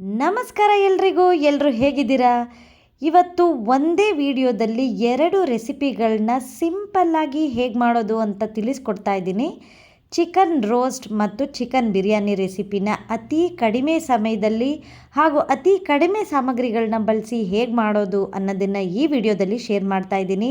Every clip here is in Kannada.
ನಮಸ್ಕಾರ ಎಲ್ರಿಗೂ ಎಲ್ಲರೂ ಹೇಗಿದ್ದೀರಾ? ಇವತ್ತು ಒಂದೇ ವಿಡಿಯೋದಲ್ಲಿ ಎರಡು ರೆಸಿಪಿಗಳನ್ನ ಸಿಂಪಲ್ಲಾಗಿ ಹೇಗೆ ಮಾಡೋದು ಅಂತ ತಿಳಿಸ್ಕೊಡ್ತಾ ಇದ್ದೀನಿ. ಚಿಕನ್ ರೋಸ್ಟ್ ಮತ್ತು ಚಿಕನ್ ಬಿರಿಯಾನಿ ರೆಸಿಪಿನ ಅತಿ ಕಡಿಮೆ ಸಮಯದಲ್ಲಿ ಹಾಗೂ ಅತಿ ಕಡಿಮೆ ಸಾಮಗ್ರಿಗಳನ್ನ ಬಳಸಿ ಹೇಗೆ ಮಾಡೋದು ಅನ್ನೋದನ್ನು ಈ ವಿಡಿಯೋದಲ್ಲಿ ಶೇರ್ ಮಾಡ್ತಾ ಇದ್ದೀನಿ.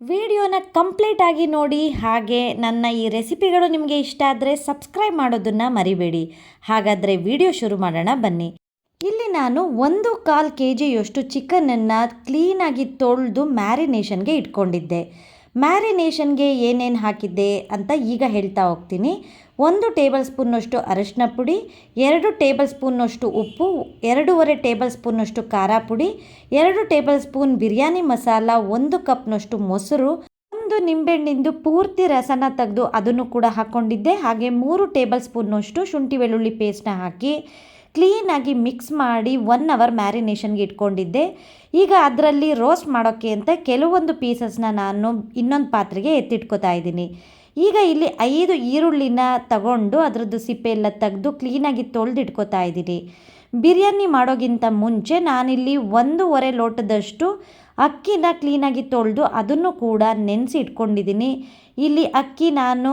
ವಿಡಿಯೋನ ಕಂಪ್ಲೀಟಾಗಿ ನೋಡಿ, ಹಾಗೆ ನನ್ನ ಈ ರೆಸಿಪಿಗಳು ನಿಮಗೆ ಇಷ್ಟ ಆದರೆ ಸಬ್ಸ್ಕ್ರೈಬ್ ಮಾಡೋದನ್ನು ಮರಿಬೇಡಿ. ಹಾಗಾದರೆ ವಿಡಿಯೋ ಶುರು ಮಾಡೋಣ ಬನ್ನಿ. ಇಲ್ಲಿ ನಾನು ಒಂದು ಕಾಲು ಕೆ ಜಿಯಷ್ಟು ಚಿಕನನ್ನು ಕ್ಲೀನಾಗಿ ತೊಳೆದು ಮ್ಯಾರಿನೇಷನ್ಗೆ ಇಟ್ಕೊಂಡಿದ್ದೆ. ಮ್ಯಾರಿನೇಷನ್ಗೆ ಏನೇನು ಹಾಕಿದ್ದೆ ಅಂತ ಈಗ ಹೇಳ್ತಾ ಹೋಗ್ತೀನಿ. ಒಂದು ಟೇಬಲ್ ಸ್ಪೂನ್ನಷ್ಟು ಅರಶಿನ ಪುಡಿ, ಎರಡು ಟೇಬಲ್ ಸ್ಪೂನ್ನಷ್ಟು ಉಪ್ಪು, ಎರಡೂವರೆ ಟೇಬಲ್ ಸ್ಪೂನ್ನಷ್ಟು ಖಾರ ಪುಡಿ, ಎರಡು ಟೇಬಲ್ ಸ್ಪೂನ್ ಬಿರಿಯಾನಿ ಮಸಾಲ, ಒಂದು ಕಪ್ನಷ್ಟು ಮೊಸರು, ಒಂದು ನಿಂಬೆಹಣ್ಣಿಂದು ಪೂರ್ತಿ ರಸನ ತೆಗೆದು ಅದನ್ನು ಕೂಡ ಹಾಕ್ಕೊಂಡಿದ್ದೆ ಹಾಗೆ ಮೂರು ಟೇಬಲ್ ಸ್ಪೂನ್ನಷ್ಟು ಶುಂಠಿ, ಬೆಳ್ಳುಳ್ಳಿ ಪೇಸ್ಟ್ನ ಹಾಕಿ ಕ್ಲೀನಾಗಿ ಮಿಕ್ಸ್ ಮಾಡಿ ಒನ್ ಅವರ್ ಮ್ಯಾರಿನೇಷನ್ಗೆ ಇಟ್ಕೊಂಡಿದ್ದೆ. ಈಗ ಅದರಲ್ಲಿ ರೋಸ್ಟ್ ಮಾಡೋಕ್ಕೆ ಅಂತ ಕೆಲವೊಂದು ಪೀಸಸ್ನ ನಾನು ಇನ್ನೊಂದು ಪಾತ್ರೆಗೆ ಎತ್ತಿಟ್ಕೋತಾ ಇದ್ದೀನಿ. ಈಗ ಇಲ್ಲಿ ಐದು ಈರುಳ್ಳಿನ ತಗೊಂಡು ಅದರದ್ದು ಸಿಪ್ಪೆ ಎಲ್ಲ ತೆಗೆದು ಕ್ಲೀನಾಗಿ ತೊಳೆದಿಟ್ಕೋತಾ ಇದ್ದೀನಿ. ಬಿರಿಯಾನಿ ಮಾಡೋಗಿಂತ ಮುಂಚೆ ನಾನಿಲ್ಲಿ ಒಂದೂವರೆ ಲೋಟದಷ್ಟು ಅಕ್ಕಿನ ಕ್ಲೀನಾಗಿ ತೊಳೆದು ಅದನ್ನು ಕೂಡ ನೆನೆಸಿ ಇಟ್ಕೊಂಡಿದ್ದೀನಿ ಇಲ್ಲಿ ಅಕ್ಕಿ ನಾನು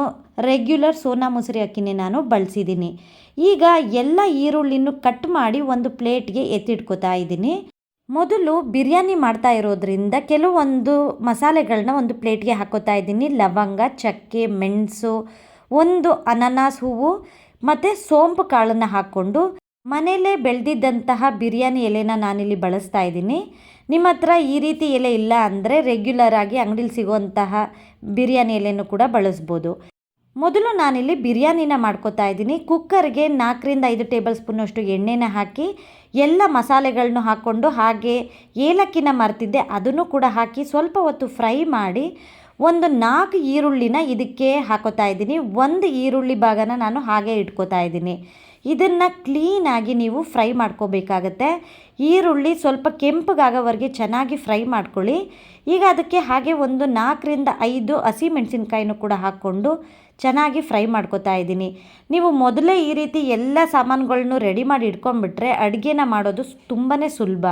ರೆಗ್ಯುಲರ್ ಸೋನಾ ಮುಸುರಿ ಅಕ್ಕಿನೇ ನಾನು ಬಳಸಿದ್ದೀನಿ. ಈಗ ಎಲ್ಲ ಈರುಳ್ಳಿನೂ ಕಟ್ ಮಾಡಿ ಒಂದು ಪ್ಲೇಟ್ಗೆ ಎತ್ತಿಟ್ಕೋತಾ ಇದ್ದೀನಿ. ಮೊದಲು ಬಿರಿಯಾನಿ ಮಾಡ್ತಾ ಇರೋದ್ರಿಂದ ಕೆಲವೊಂದು ಮಸಾಲೆಗಳನ್ನ ಒಂದು ಪ್ಲೇಟ್ಗೆ ಹಾಕೋತಾ ಇದ್ದೀನಿ. ಲವಂಗ, ಚಕ್ಕೆ, ಮೆಣಸು, ಒಂದು ಅನಾನಸ್ ಹೂವು, ಮತ್ತು ಸೋಂಪು ಕಾಳನ್ನು ಹಾಕ್ಕೊಂಡು ಮನೆಯಲ್ಲೇ ಬೆಳೆದಿದ್ದಂತಹ ಬಿರಿಯಾನಿ ಎಲೆನ ನಾನಿಲ್ಲಿ ಬಳಸ್ತಾ ಇದ್ದೀನಿ. ನಿಮ್ಮ ಹತ್ರ ಈ ರೀತಿ ಎಲೆ ಇಲ್ಲ ಅಂದರೆ ರೆಗ್ಯುಲರ್ ಆಗಿ ಅಂಗಡಿಲಿ ಸಿಗುವಂತಹ ಬಿರಿಯಾನಿ ಎಲೆನೂ ಕೂಡ ಬಳಸ್ಬೋದು. ಮೊದಲು ನಾನಿಲ್ಲಿ ಬಿರಿಯಾನಿನ ಮಾಡ್ಕೋತಾ ಇದ್ದೀನಿ. ಕುಕ್ಕರ್ಗೆ ನಾಲ್ಕರಿಂದ ಐದು ಟೇಬಲ್ ಸ್ಪೂನಷ್ಟು ಎಣ್ಣೆನ ಹಾಕಿ ಎಲ್ಲ ಮಸಾಲೆಗಳನ್ನು ಹಾಕ್ಕೊಂಡು ಹಾಗೆ ಏಲಕ್ಕಿನ ಮರ್ತಿದ್ದೆ ಅದನ್ನು ಕೂಡ ಹಾಕಿ ಸ್ವಲ್ಪ ಹೊತ್ತು ಫ್ರೈ ಮಾಡಿ ಒಂದು ನಾಲ್ಕು ಈರುಳ್ಳಿನ ಇದಕ್ಕೆ ಹಾಕೋತಾ ಇದ್ದೀನಿ. ಒಂದು ಈರುಳ್ಳಿ ಭಾಗನ ನಾನು ಹಾಗೆ ಇಟ್ಕೋತಾ ಇದ್ದೀನಿ. ಇದನ್ನು ಕ್ಲೀನಾಗಿ ನೀವು ಫ್ರೈ ಮಾಡ್ಕೋಬೇಕಾಗತ್ತೆ. ಈರುಳ್ಳಿ ಸ್ವಲ್ಪ ಕೆಂಪಗಾಗೋವರೆಗೆ ಚೆನ್ನಾಗಿ ಫ್ರೈ ಮಾಡ್ಕೊಳ್ಳಿ. ಈಗ ಅದಕ್ಕೆ ಹಾಗೆ ಒಂದು ನಾಲ್ಕರಿಂದ ಐದು ಹಸಿ ಮೆಣಸಿನ್ಕಾಯಿನೂ ಕೂಡ ಹಾಕ್ಕೊಂಡು ಚೆನ್ನಾಗಿ ಫ್ರೈ ಮಾಡ್ಕೋತಾ ಇದ್ದೀನಿ. ನೀವು ಮೊದಲೇ ಈ ರೀತಿ ಎಲ್ಲ ಸಾಮಾನುಗಳನ್ನೂ ರೆಡಿ ಮಾಡಿ ಇಟ್ಕೊಂಡ್ಬಿಟ್ರೆ ಅಡುಗೆನ ಮಾಡೋದು ತುಂಬಾ ಸುಲಭ.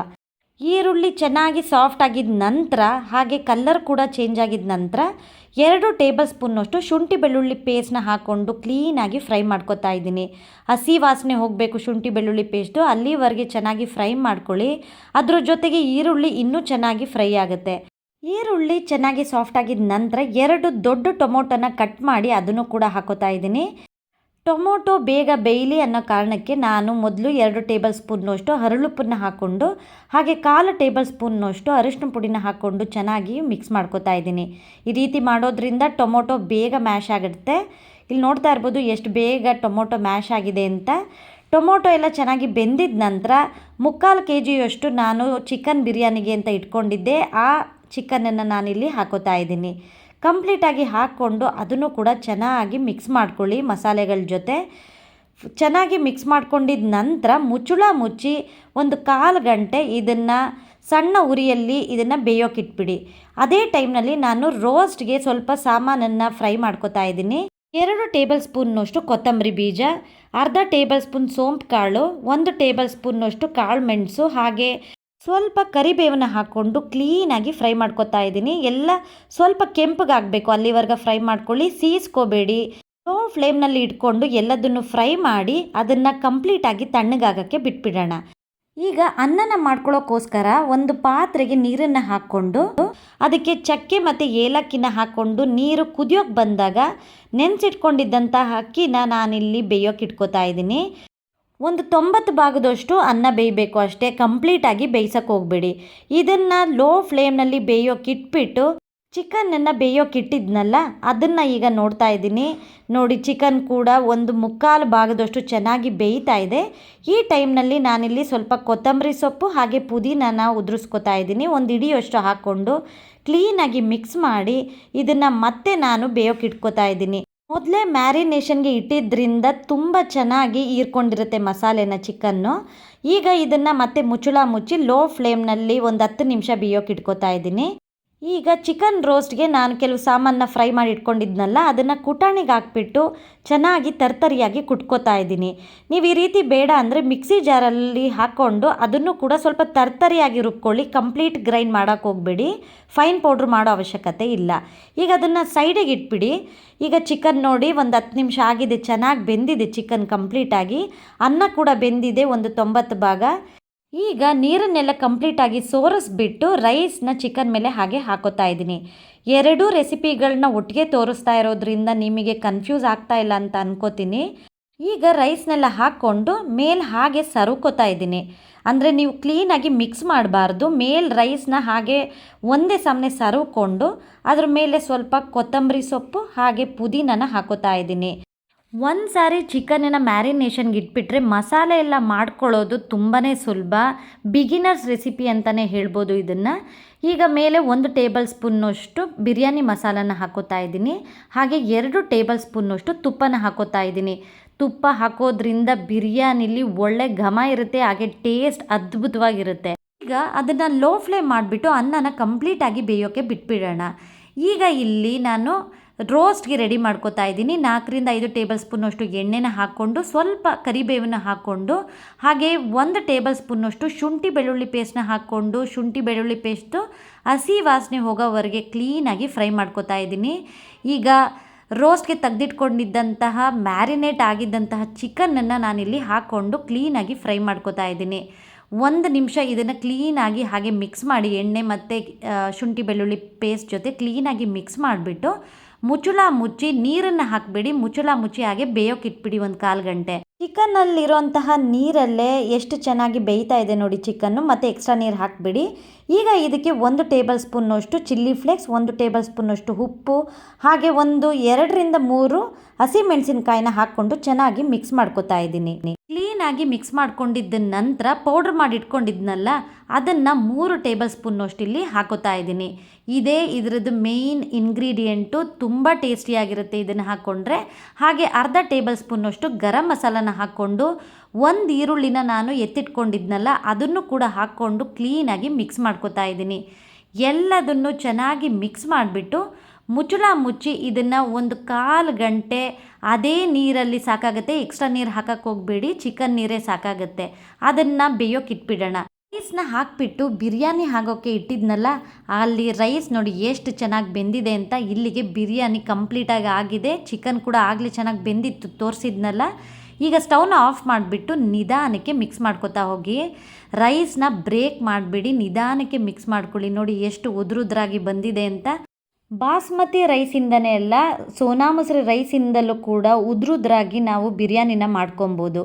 ಈರುಳ್ಳಿ ಚೆನ್ನಾಗಿ ಸಾಫ್ಟ್ ಆಗಿದ ನಂತರ, ಹಾಗೆ ಕಲ್ಲರ್ ಕೂಡ ಚೇಂಜ್ ಆಗಿದ ನಂತರ ಎರಡು ಟೇಬಲ್ ಸ್ಪೂನ್ನಷ್ಟು ಶುಂಠಿ ಬೆಳ್ಳುಳ್ಳಿ ಪೇಸ್ಟ್ನ ಹಾಕ್ಕೊಂಡು ಕ್ಲೀನಾಗಿ ಫ್ರೈ ಮಾಡ್ಕೊತಾ ಇದ್ದೀನಿ. ಹಸಿ ವಾಸನೆ ಹೋಗಬೇಕು ಶುಂಠಿ ಬೆಳ್ಳುಳ್ಳಿ ಪೇಸ್ಟು ಅಲ್ಲಿವರೆಗೆ ಚೆನ್ನಾಗಿ ಫ್ರೈ ಮಾಡ್ಕೊಳ್ಳಿ. ಅದ್ರ ಜೊತೆಗೆ ಈರುಳ್ಳಿ ಇನ್ನೂ ಚೆನ್ನಾಗಿ ಫ್ರೈ ಆಗುತ್ತೆ. ಈರುಳ್ಳಿ ಚೆನ್ನಾಗಿ ಸಾಫ್ಟ್ ಆಗಿದ ನಂತರ ಎರಡು ದೊಡ್ಡ ಟೊಮೊಟೊನ ಕಟ್ ಮಾಡಿ ಅದನ್ನು ಕೂಡ ಹಾಕೋತಾ ಇದ್ದೀನಿ. ಟೊಮೊಟೊ ಬೇಗ ಬೇಯಲಿ ಅನ್ನೋ ಕಾರಣಕ್ಕೆ ನಾನು ಮೊದಲು ಎರಡು ಟೇಬಲ್ ಸ್ಪೂನ್ನಷ್ಟು ಹರಳುಪ್ಪನ್ನ ಹಾಕ್ಕೊಂಡು, ಹಾಗೆ ಕಾಲು ಟೇಬಲ್ ಸ್ಪೂನ್ನಷ್ಟು ಅರಿಶಿನ ಪುಡಿನ ಹಾಕ್ಕೊಂಡು ಚೆನ್ನಾಗಿ ಮಿಕ್ಸ್ ಮಾಡ್ಕೋತಾ ಇದ್ದೀನಿ. ಈ ರೀತಿ ಮಾಡೋದ್ರಿಂದ ಟೊಮೊಟೊ ಬೇಗ ಮ್ಯಾಶ್ ಆಗುತ್ತೆ. ಇಲ್ಲಿ ನೋಡ್ತಾ ಇರ್ಬೋದು ಎಷ್ಟು ಬೇಗ ಟೊಮೊಟೊ ಮ್ಯಾಶ್ ಆಗಿದೆ ಅಂತ. ಟೊಮೊಟೊ ಎಲ್ಲ ಚೆನ್ನಾಗಿ ಬೆಂದಿದ ನಂತರ ಮುಕ್ಕಾಲು ಕೆ ಜಿಯಷ್ಟು ನಾನು ಚಿಕನ್ ಬಿರಿಯಾನಿಗೆ ಅಂತ ಇಟ್ಕೊಂಡಿದ್ದೆ. ಆ ಚಿಕನನ್ನು ನಾನಿಲ್ಲಿ ಹಾಕೋತಾ ಇದ್ದೀನಿ. ಕಂಪ್ಲೀಟಾಗಿ ಹಾಕ್ಕೊಂಡು ಅದನ್ನು ಕೂಡ ಚೆನ್ನಾಗಿ ಮಿಕ್ಸ್ ಮಾಡ್ಕೊಳ್ಳಿ ಮಸಾಲೆಗಳ ಜೊತೆ. ಚೆನ್ನಾಗಿ ಮಿಕ್ಸ್ ಮಾಡ್ಕೊಂಡಿದ ನಂತರ ಮುಚ್ಚುಳ ಮುಚ್ಚಿ ಒಂದು ಕಾಲು ಗಂಟೆ ಇದನ್ನು ಸಣ್ಣ ಉರಿಯಲ್ಲಿ ಇದನ್ನು ಬೇಯೋಕ್ಕಿಟ್ಬಿಡಿ ಅದೇ ಟೈಮ್ನಲ್ಲಿ ನಾನು ರೋಸ್ಟ್ಗೆ ಸ್ವಲ್ಪ ಸಾಮಾನನ್ನು ಫ್ರೈ ಮಾಡ್ಕೋತಾ ಇದ್ದೀನಿ. ಎರಡು ಟೇಬಲ್ ಸ್ಪೂನ್ನಷ್ಟು ಕೊತ್ತಂಬರಿ ಬೀಜ, ಅರ್ಧ ಟೇಬಲ್ ಸ್ಪೂನ್ ಸೋಂಪು ಕಾಳು, ಒಂದು ಟೇಬಲ್ ಸ್ಪೂನ್ನಷ್ಟು ಕಾಳು ಮೆಣಸು, ಹಾಗೆ ಸ್ವಲ್ಪ ಕರಿಬೇವನ್ನ ಹಾಕ್ಕೊಂಡು ಕ್ಲೀನಾಗಿ ಫ್ರೈ ಮಾಡ್ಕೊತಾ ಇದ್ದೀನಿ. ಎಲ್ಲ ಸ್ವಲ್ಪ ಕೆಂಪಗಾಗಬೇಕು ಅಲ್ಲಿವರೆಗೆ ಫ್ರೈ ಮಾಡ್ಕೊಳ್ಳಿ. ಸೀಸ್ಕೋಬೇಡಿ. ಲೋ ಫ್ಲೇಮ್ನಲ್ಲಿ ಇಟ್ಕೊಂಡು ಎಲ್ಲದನ್ನು ಫ್ರೈ ಮಾಡಿ ಅದನ್ನು ಕಂಪ್ಲೀಟಾಗಿ ತಣ್ಣಗಾಗಕ್ಕೆ ಬಿಟ್ಬಿಡೋಣ. ಈಗ ಅನ್ನನ ಮಾಡ್ಕೊಳ್ಳೋಕ್ಕೋಸ್ಕರ ಒಂದು ಪಾತ್ರೆಗೆ ನೀರನ್ನು ಹಾಕ್ಕೊಂಡು ಅದಕ್ಕೆ ಚಕ್ಕೆ ಮತ್ತು ಏಲಕ್ಕಿನ ಹಾಕ್ಕೊಂಡು ನೀರು ಕುದಿಯೋಕೆ ಬಂದಾಗ ನೆನೆಸಿಟ್ಕೊಂಡಿದ್ದಂಥ ಅಕ್ಕಿನ ನಾನಿಲ್ಲಿ ಬೇಯೋಕೆ ಇಟ್ಕೋತಾ ಇದ್ದೀನಿ. ಒಂದು ತೊಂಬತ್ತು ಭಾಗದಷ್ಟು ಅನ್ನ ಬೇಯಬೇಕು ಅಷ್ಟೇ. ಕಂಪ್ಲೀಟಾಗಿ ಬೇಯಿಸೋಕೆ ಹೋಗಬೇಡಿ. ಇದನ್ನು ಲೋ ಫ್ಲೇಮ್ನಲ್ಲಿ ಬೇಯೋಕೆ ಇಟ್ಬಿಟ್ಟು ಚಿಕನನ್ನು ಬೇಯೋಕೆ ಇಟ್ಟಿದ್ನಲ್ಲ ಅದನ್ನು ಈಗ ನೋಡ್ತಾ ಇದ್ದೀನಿ. ನೋಡಿ, ಚಿಕನ್ ಕೂಡ ಒಂದು ಮುಕ್ಕಾಲು ಭಾಗದಷ್ಟು ಚೆನ್ನಾಗಿ ಬೇಯ್ತಾ ಇದೆ. ಈ ಟೈಮ್ನಲ್ಲಿ ನಾನಿಲ್ಲಿ ಸ್ವಲ್ಪ ಕೊತ್ತಂಬರಿ ಸೊಪ್ಪು ಹಾಗೆ ಪುದೀನನ ಉದುರಿಸ್ಕೊತಾ ಇದ್ದೀನಿ. ಒಂದು ಇಡಿಯಷ್ಟು ಹಾಕ್ಕೊಂಡು ಕ್ಲೀನಾಗಿ ಮಿಕ್ಸ್ ಮಾಡಿ ಇದನ್ನು ಮತ್ತೆ ನಾನು ಬೇಯೋಕೆ ಇಟ್ಕೋತಾ ಇದ್ದೀನಿ. ಮೊದಲೇ ಮ್ಯಾರಿನೇಷನ್ಗೆ ಇಟ್ಟಿದ್ದರಿಂದ ತುಂಬ ಚೆನ್ನಾಗಿ ಹೀರ್ಕೊಂಡಿರುತ್ತೆ ಮಸಾಲೆನ, ಚಿಕನ್ನು. ಈಗ ಇದನ್ನು ಮತ್ತೆ ಮುಚ್ಚಳ ಮುಚ್ಚಿ ಲೋ ಫ್ಲೇಮ್ನಲ್ಲಿ ಒಂದು ಹತ್ತು ನಿಮಿಷ ಬೇಯೋಕೆ ಇಟ್ಕೋತಾ ಇದ್ದೀನಿ. ಈಗ ಚಿಕನ್ ರೋಸ್ಟ್ಗೆ ನಾನು ಕೆಲವು ಸಾಮಾನನ್ನ ಫ್ರೈ ಮಾಡಿ ಇಟ್ಕೊಂಡಿದ್ನಲ್ಲ, ಅದನ್ನು ಕುಟಾಣಿಗೆ ಹಾಕ್ಬಿಟ್ಟು ಚೆನ್ನಾಗಿ ತರ್ತರಿಯಾಗಿ ಕುಟ್ಕೋತಾ ಇದ್ದೀನಿ. ನೀವು ಈ ರೀತಿ ಬೇಡ ಅಂದರೆ ಮಿಕ್ಸಿ ಜಾರಲ್ಲಿ ಹಾಕ್ಕೊಂಡು ಅದನ್ನು ಕೂಡ ಸ್ವಲ್ಪ ತರ್ತರಿಯಾಗಿ ರುಬ್ಕೊಳ್ಳಿ ಕಂಪ್ಲೀಟ್ ಗ್ರೈಂಡ್ ಮಾಡೋಕ್ಕೆ ಹೋಗಬೇಡಿ. ಫೈನ್ ಪೌಡ್ರ್ ಮಾಡೋ ಅವಶ್ಯಕತೆ ಇಲ್ಲ. ಈಗ ಅದನ್ನು ಸೈಡಿಗೆ ಇಟ್ಬಿಡಿ. ಈಗ ಚಿಕನ್ ನೋಡಿ ಒಂದು ಹತ್ತು ನಿಮಿಷ ಆಗಿದೆ, ಚೆನ್ನಾಗಿ ಬೆಂದಿದೆ ಚಿಕನ್ ಕಂಪ್ಲೀಟಾಗಿ ಅನ್ನ ಕೂಡ ಬೆಂದಿದೆ ಒಂದು ತೊಂಬತ್ತು ಭಾಗ. ಈಗ ನೀರನ್ನೆಲ್ಲ ಕಂಪ್ಲೀಟಾಗಿ ಸೋರಿಸ್ಬಿಟ್ಟು ರೈಸ್ನ ಚಿಕನ್ ಮೇಲೆ ಹಾಗೆ ಹಾಕೋತಾ ಇದ್ದೀನಿ. ಎರಡೂ ರೆಸಿಪಿಗಳನ್ನ ಒಟ್ಟಿಗೆ ತೋರಿಸ್ತಾ ಇರೋದ್ರಿಂದ ನಿಮಗೆ ಕನ್ಫ್ಯೂಸ್ ಆಗ್ತಾ ಇಲ್ಲ ಅಂತ ಅನ್ಕೋತೀನಿ. ಈಗ ರೈಸ್ನೆಲ್ಲ ಹಾಕ್ಕೊಂಡು ಮೇಲೆ ಹಾಗೆ ಸರ್ವ್ಕೋತಾ ಇದ್ದೀನಿ. ಅಂದರೆ ನೀವು ಕ್ಲೀನಾಗಿ ಮಿಕ್ಸ್ ಮಾಡಬಾರ್ದು. ಮೇಲ್ ರೈಸ್ನ ಹಾಗೆ ಒಂದೇ ಸಮನೆ ಸರ್ವ್ಕೊಂಡು ಅದ್ರ ಮೇಲೆ ಸ್ವಲ್ಪ ಕೊತ್ತಂಬರಿ ಸೊಪ್ಪು ಹಾಗೆ ಪುದೀನನ ಹಾಕೋತಾ ಇದ್ದೀನಿ. ಒಂದು ಸಾರಿ ಚಿಕನನ್ನು ಮ್ಯಾರಿನೇಷನ್ಗೆ ಇಟ್ಬಿಟ್ರೆ ಮಸಾಲೆ ಎಲ್ಲ ಮಾಡ್ಕೊಳ್ಳೋದು ತುಂಬಾ ಸುಲಭ. ಬಿಗಿನರ್ಸ್ ರೆಸಿಪಿ ಅಂತಲೇ ಹೇಳ್ಬೋದು ಇದನ್ನು. ಈಗ ಮೇಲೆ ಒಂದು ಟೇಬಲ್ ಸ್ಪೂನ್ನಷ್ಟು ಬಿರಿಯಾನಿ ಮಸಾಲನ ಹಾಕೋತಾ ಇದ್ದೀನಿ. ಹಾಗೆ ಎರಡು ಟೇಬಲ್ ಸ್ಪೂನ್ನಷ್ಟು ತುಪ್ಪನ ಹಾಕೋತಾ ಇದ್ದೀನಿ. ತುಪ್ಪ ಹಾಕೋದ್ರಿಂದ ಬಿರಿಯಾನಿಲಿ ಒಳ್ಳೆ ಘಮ ಇರುತ್ತೆ, ಹಾಗೆ ಟೇಸ್ಟ್ ಅದ್ಭುತವಾಗಿರುತ್ತೆ. ಈಗ ಅದನ್ನು ಲೋ ಫ್ಲೇಮ್ ಮಾಡಿಬಿಟ್ಟು ಅನ್ನನ ಕಂಪ್ಲೀಟಾಗಿ ಬೇಯೋಕ್ಕೆ ಬಿಟ್ಬಿಡೋಣ. ಈಗ ಇಲ್ಲಿ ನಾನು ರೋಸ್ಟ್ಗೆ ರೆಡಿ ಮಾಡ್ಕೋತಾ ಇದ್ದೀನಿ. ನಾಲ್ಕರಿಂದ ಐದು ಟೇಬಲ್ ಸ್ಪೂನಷ್ಟು ಎಣ್ಣೆನ ಹಾಕ್ಕೊಂಡು, ಸ್ವಲ್ಪ ಕರಿಬೇವನ್ನು ಹಾಕ್ಕೊಂಡು, ಹಾಗೆ ಒಂದು ಟೇಬಲ್ ಸ್ಪೂನಷ್ಟು ಶುಂಠಿ ಬೆಳ್ಳುಳ್ಳಿ ಪೇಸ್ಟ್ನ ಹಾಕ್ಕೊಂಡು, ಶುಂಠಿ ಬೆಳ್ಳುಳ್ಳಿ ಪೇಸ್ಟು ಹಸಿ ವಾಸನೆ ಹೋಗೋವರೆಗೆ ಕ್ಲೀನಾಗಿ ಫ್ರೈ ಮಾಡ್ಕೋತಾ ಇದ್ದೀನಿ. ಈಗ ರೋಸ್ಟ್ಗೆ ತೆಗೆದಿಟ್ಕೊಂಡಿದ್ದಂತಹ, ಮ್ಯಾರಿನೇಟ್ ಆಗಿದ್ದಂತಹ ಚಿಕನನ್ನು ನಾನಿಲ್ಲಿ ಹಾಕ್ಕೊಂಡು ಕ್ಲೀನಾಗಿ ಫ್ರೈ ಮಾಡ್ಕೋತಾ ಇದ್ದೀನಿ. ಒಂದು ನಿಮಿಷ ಇದನ್ನು ಕ್ಲೀನಾಗಿ ಹಾಗೆ ಮಿಕ್ಸ್ ಮಾಡಿ, ಎಣ್ಣೆ ಮತ್ತು ಶುಂಠಿ ಬೆಳ್ಳುಳ್ಳಿ ಪೇಸ್ಟ್ ಜೊತೆ ಕ್ಲೀನಾಗಿ ಮಿಕ್ಸ್ ಮಾಡಿಬಿಟ್ಟು ಮುಚ್ಚಳ ಮುಚ್ಚಿ ನೀರನ್ನು ಹಾಕ್ಬೇಡಿ, ಮುಚ್ಚುಳ ಮುಚ್ಚಿ ಹಾಗೆ ಬೇಯೋಕೆ ಇಟ್ಬಿಡಿ ಒಂದು ಕಾಲು ಗಂಟೆ. ಚಿಕನ್ನಲ್ಲಿರುವಂತಹ ನೀರಲ್ಲೇ ಎಷ್ಟು ಚೆನ್ನಾಗಿ ಬೇಯ್ತಾ ಇದೆ ನೋಡಿ ಚಿಕನ್ನು, ಮತ್ತು ಎಕ್ಸ್ಟ್ರಾ ನೀರು ಹಾಕಿಬಿಡಿ. ಈಗ ಇದಕ್ಕೆ ಒಂದು ಟೇಬಲ್ ಸ್ಪೂನ್ನಷ್ಟು ಚಿಲ್ಲಿ ಫ್ಲೇಕ್ಸ್, ಒಂದು ಟೇಬಲ್ ಸ್ಪೂನ್ನಷ್ಟು ಉಪ್ಪು, ಹಾಗೆ ಒಂದು ಎರಡರಿಂದ ಮೂರು ಹಸಿಮೆಣಸಿನ್ಕಾಯಿನ ಹಾಕ್ಕೊಂಡು ಚೆನ್ನಾಗಿ ಮಿಕ್ಸ್ ಮಾಡ್ಕೊತಾ ಇದ್ದೀನಿ. ಕ್ಲೀನಾಗಿ ಮಿಕ್ಸ್ ಮಾಡ್ಕೊಂಡಿದ್ದ ನಂತರ ಪೌಡ್ರ್ ಮಾಡಿ ಇಟ್ಕೊಂಡಿದ್ನಲ್ಲ ಅದನ್ನು ಮೂರು ಟೇಬಲ್ ಸ್ಪೂನ್ನಷ್ಟು ಇಲ್ಲಿ ಹಾಕೋತಾ ಇದ್ದೀನಿ. ಇದೇ ಇದರದ್ದು ಮೇಯ್ನ್ ಇಂಗ್ರೀಡಿಯೆಂಟು ತುಂಬ ಟೇಸ್ಟಿಯಾಗಿರುತ್ತೆ ಇದನ್ನು ಹಾಕ್ಕೊಂಡ್ರೆ ಹಾಗೆ ಅರ್ಧ ಟೇಬಲ್ ಸ್ಪೂನ್ನಷ್ಟು ಗರಂ ಮಸಾಲನ ಹಾಕ್ಕೊಂಡು ಒಂದು ಈರುಳ್ಳಿನ ನಾನು ಎತ್ತಿಟ್ಕೊಂಡಿದ್ನಲ್ಲ, ಅದನ್ನು ಕೂಡ ಹಾಕ್ಕೊಂಡು ಕ್ಲೀನಾಗಿ ಮಿಕ್ಸ್ ಮಾಡ್ಕೊತಾ ಇದ್ದೀನಿ. ಎಲ್ಲದನ್ನು ಚೆನ್ನಾಗಿ ಮಿಕ್ಸ್ ಮಾಡಿಬಿಟ್ಟು ಮುಚ್ಚಳ ಮುಚ್ಚಿ ಇದನ್ನು ಒಂದು ಕಾಲು ಗಂಟೆ ಅದೇ ನೀರಲ್ಲಿ ಸಾಕಾಗುತ್ತೆ ಎಕ್ಸ್ಟ್ರಾ ನೀರು ಹಾಕಕ್ಕೆ ಹೋಗಬೇಡಿ ಚಿಕನ್ ನೀರೇ ಸಾಕಾಗುತ್ತೆ. ಅದನ್ನು ಬೇಯೋಕೆ ಇಟ್ಬಿಡೋಣ. ರೈಸ್ನ ಹಾಕಿಬಿಟ್ಟು ಬಿರಿಯಾನಿ ಹಾಕೋಕ್ಕೆ ಇಟ್ಟಿದ್ನಲ್ಲ, ಅಲ್ಲಿ ರೈಸ್ ನೋಡಿ ಎಷ್ಟು ಚೆನ್ನಾಗಿ ಬೆಂದಿದೆ ಅಂತ ಇಲ್ಲಿಗೆ ಬಿರಿಯಾನಿ ಕಂಪ್ಲೀಟಾಗಿ ಆಗಿದೆ. ಚಿಕನ್ ಕೂಡ ಆಗಲಿ ಚೆನ್ನಾಗಿ ಬೆಂದಿತ್ತು, ತೋರಿಸಿದ್ನಲ್ಲ. ಈಗ ಸ್ಟವ್ನ ಆಫ್ ಮಾಡಿಬಿಟ್ಟು ನಿಧಾನಕ್ಕೆ ಮಿಕ್ಸ್ ಮಾಡ್ಕೊತಾ ಹೋಗಿ. ರೈಸ್ನ ಬ್ರೇಕ್ ಮಾಡಿಬಿಡಿ, ನಿಧಾನಕ್ಕೆ ಮಿಕ್ಸ್ ಮಾಡ್ಕೊಳ್ಳಿ. ನೋಡಿ ಎಷ್ಟು ಉದುರುದ್ರಾಗಿ ಬಂದಿದೆ ಅಂತ. ಬಾಸ್ಮತಿ ರೈಸಿಂದನೇ ಅಲ್ಲ ಸೋನಾ ಮಸೂರಿ ರೈಸಿಂದಲೂ ಕೂಡ ಉದ್ರುದ್ರಾಗಿ ನಾವು ಬಿರಿಯಾನಿನ ಮಾಡ್ಕೊಬೋದು.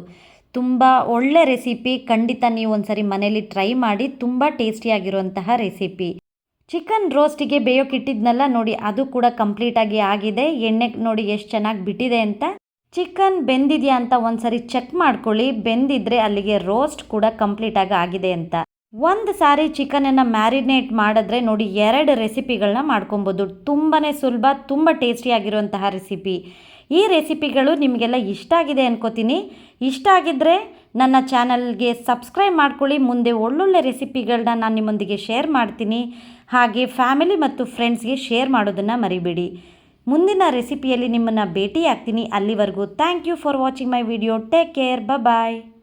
ತುಂಬ ಒಳ್ಳೆ ರೆಸಿಪಿ, ಖಂಡಿತ ನೀವು ಒಂದ್ಸರಿ ಮನೇಲಿ ಟ್ರೈ ಮಾಡಿ, ತುಂಬ ಟೇಸ್ಟಿಯಾಗಿರುವಂತಹ ರೆಸಿಪಿ. ಚಿಕನ್ ರೋಸ್ಟಿಗೆ ಬೇಯೋಕ್ಕಿಟ್ಟಿದ್ನಲ್ಲ ನೋಡಿ, ಅದು ಕೂಡ ಕಂಪ್ಲೀಟಾಗಿ ಆಗಿದೆ. ಎಣ್ಣೆ ನೋಡಿ ಎಷ್ಟು ಚೆನ್ನಾಗಿ ಬಿಟ್ಟಿದೆ ಅಂತ. ಚಿಕನ್ ಬೆಂದಿದೆಯಾ ಅಂತ ಒಂದ್ಸರಿ ಚೆಕ್ ಮಾಡ್ಕೊಳ್ಳಿ. ಬೆಂದಿದ್ರೆ ಅಲ್ಲಿಗೆ ರೋಸ್ಟ್ ಕೂಡ ಕಂಪ್ಲೀಟಾಗಿ ಆಗಿದೆ ಅಂತ. ಒಂದು ಸಾರಿ ಚಿಕನನ್ನು ಮ್ಯಾರಿನೇಟ್ ಮಾಡಿದ್ರೆ ನೋಡಿ ಎರಡು ರೆಸಿಪಿಗಳನ್ನ ಮಾಡ್ಕೊಬೋದು. ತುಂಬಾ ಸುಲಭ, ತುಂಬ ಟೇಸ್ಟಿಯಾಗಿರುವಂತಹ ರೆಸಿಪಿ. ಈ ರೆಸಿಪಿಗಳು ನಿಮಗೆಲ್ಲ ಇಷ್ಟ ಆಗಿದೆ ಅನ್ಕೋತೀನಿ. ಇಷ್ಟ ಆಗಿದ್ದರೆ ನನ್ನ ಚಾನಲ್ಗೆ ಸಬ್ಸ್ಕ್ರೈಬ್ ಮಾಡ್ಕೊಳ್ಳಿ. ಮುಂದೆ ಒಳ್ಳೊಳ್ಳೆ ರೆಸಿಪಿಗಳನ್ನ ನಾನು ನಿಮ್ಮೊಂದಿಗೆ ಶೇರ್ ಮಾಡ್ತೀನಿ. ಹಾಗೆ ಫ್ಯಾಮಿಲಿ ಮತ್ತು ಫ್ರೆಂಡ್ಸ್ಗೆ ಶೇರ್ ಮಾಡೋದನ್ನು ಮರಿಬೇಡಿ. ಮುಂದಿನ ರೆಸಿಪಿಯಲ್ಲಿ ನಿಮ್ಮನ್ನು ಭೇಟಿಯಾಗ್ತೀನಿ. ಅಲ್ಲಿವರೆಗೂ thank you for watching my video. Take care. Bye